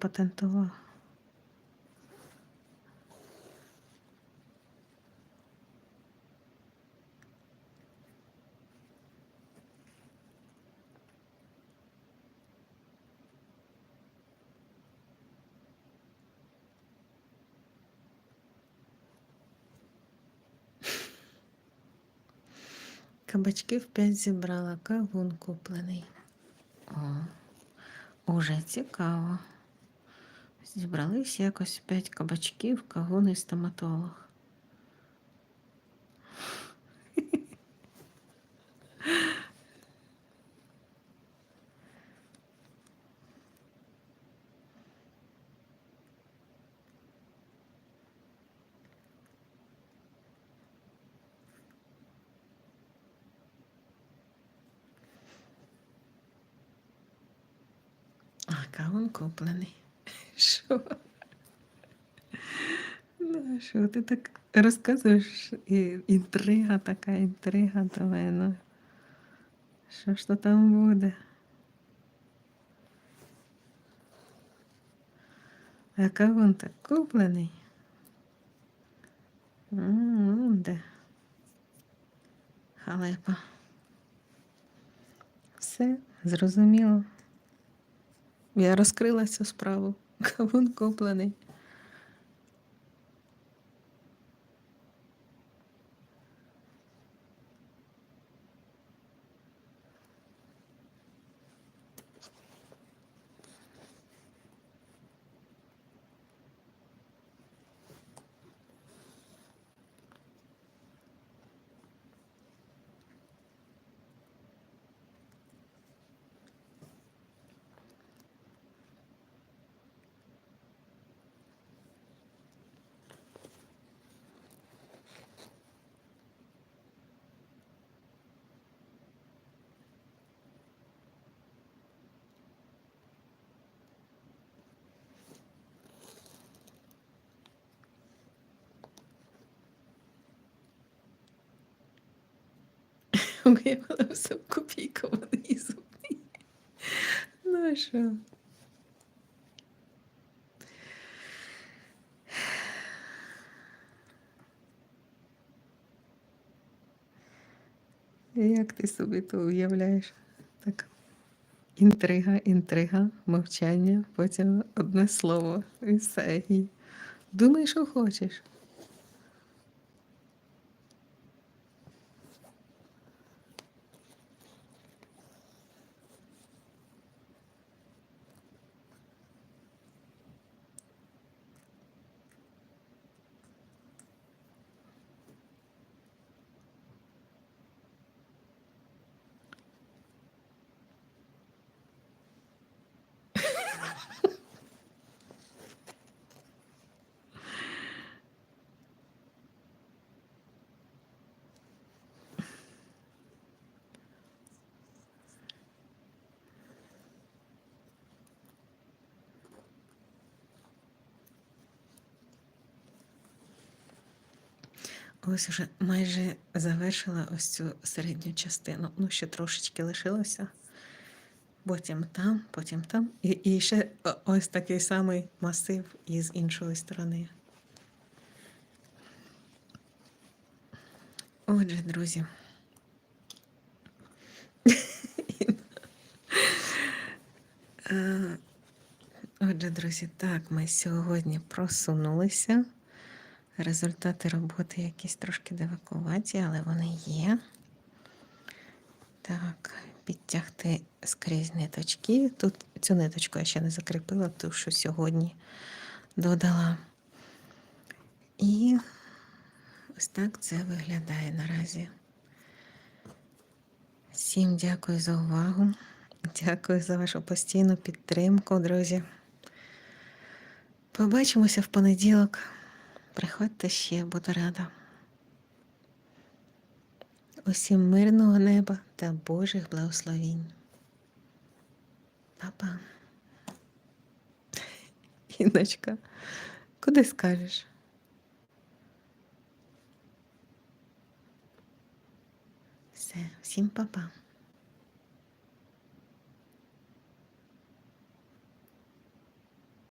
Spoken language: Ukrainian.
запатентував. Кабачків п'ять зібрала, кавун куплений. О, уже цікаво. Зібрались якось п'ять кабачків, кавун і стоматолог. А кавун куплений. Що? Ну, що ти так розказуєш? І інтрига така, інтрига до мене. Що ж то там буде? А кавун так куплений? М, Де? Халепа. Все, зрозуміло. Я розкрила цю справу. Кавун куплений. Виявила все в копійкований зубний. Ну що? Як ти собі то уявляєш? Так. Інтрига, інтрига, мовчання, потім одне слово і все. І думай, що хочеш. Ось уже майже завершила ось цю середню частину. Ну, ще трошечки лишилося. Потім там, потім там. І, і ще ось такий самий масив із іншої сторони. Отже, друзі. Е, Отже, друзі, так, ми сьогодні просунулися. Результати роботи якісь трошки дивакуваті, але вони є. Так, підтягти скрізь ниточки. Тут цю ниточку я ще не закріпила, ту, що сьогодні додала. І ось так це виглядає наразі. Всім дякую за увагу. Дякую за вашу постійну підтримку, друзі. Побачимося в понеділок. Приходьте ще, буду рада. Усім мирного неба та Божих благословінь. Па-па. Іночка, куди скажеш? Все, всім па-па.